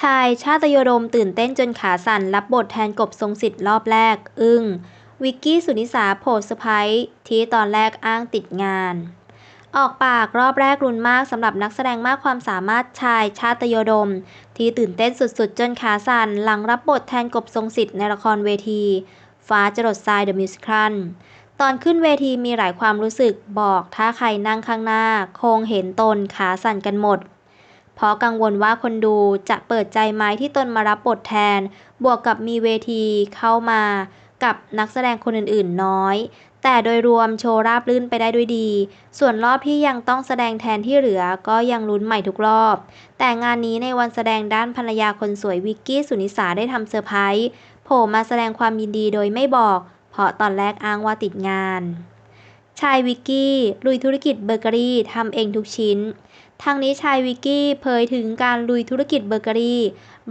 ชายชาตยโดมตื่นเต้นจนขาสั่นรับบทแทนกบทรงสิทธิ์รอบแรก อึ้งวิกกี้สุนิสาโผล่เซอร์ไพรส์ที่ตอนแรกอ้างติดงาน ออกปากรอบแรกรุนมากสำหรับนักแสดงมากความสามารถชายชาตยโดม ที่ตื่นเต้นสุดๆ จนขาสั่นหลังรับบทแทนกบทรงสิทธิ์ในละครเวที ฟ้าจรดทรายเดอะมิวสิคัลตอนขึ้นเวทีมีหลายความรู้สึกบอกถ้าใครนั่งข้างหน้า คงเห็นตนขาสั่นกันหมด เพราะกังวลว่าคนดูจะเปิดใจไหมที่ตนมารับบทแทน บวกกับมีเวทีเข้ามากับนักแสดงคนอื่นๆน้อย แต่โดยรวมโชว์ราบรื่นไปได้ด้วยดี ส่วนรอบที่ยังต้องแสดงแทนที่เหลือก็ยังลุ้นใหม่ทุกรอบ แต่งานนี้ในวันแสดงด้านภรรยาคนสวยวิกกี้สุนิสาได้ทำเซอร์ไพรส์โผล่มาแสดงความยินดีโดยไม่บอก เพราะตอนแรกอ้างว่าติดงาน ชายวิกกี้ลุยธุรกิจเบเกอรี่ทำเองทุกชิ้น ทางนี้ชายวิกกี้เผยถึงการลุยธุรกิจเบเกอรี่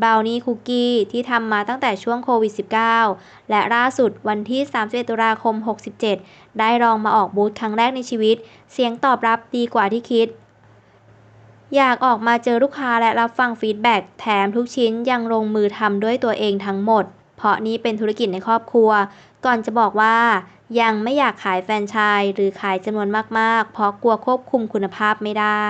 บราวนี่คุกกี้ที่ทำมาตั้งแต่ช่วงโควิด -19 และล่าสุดวันที่ 31 ตุลาคม 67 ได้ลองมาออกบูธครั้งแรกในชีวิต เสียงตอบรับดีกว่าที่คิด อยากออกมาเจอลูกค้าและรับฟังฟีดแบ็กแถมทุกชิ้นยังลงมือทำด้วยตัวเองทั้งหมด เพราะนี้เป็นธุรกิจในครอบครัว ก่อนจะบอกว่า ยังไม่อยากขายแฟรนไชส์หรือขายจำนวนมากๆ เพราะกลัวควบคุมคุณภาพไม่ได้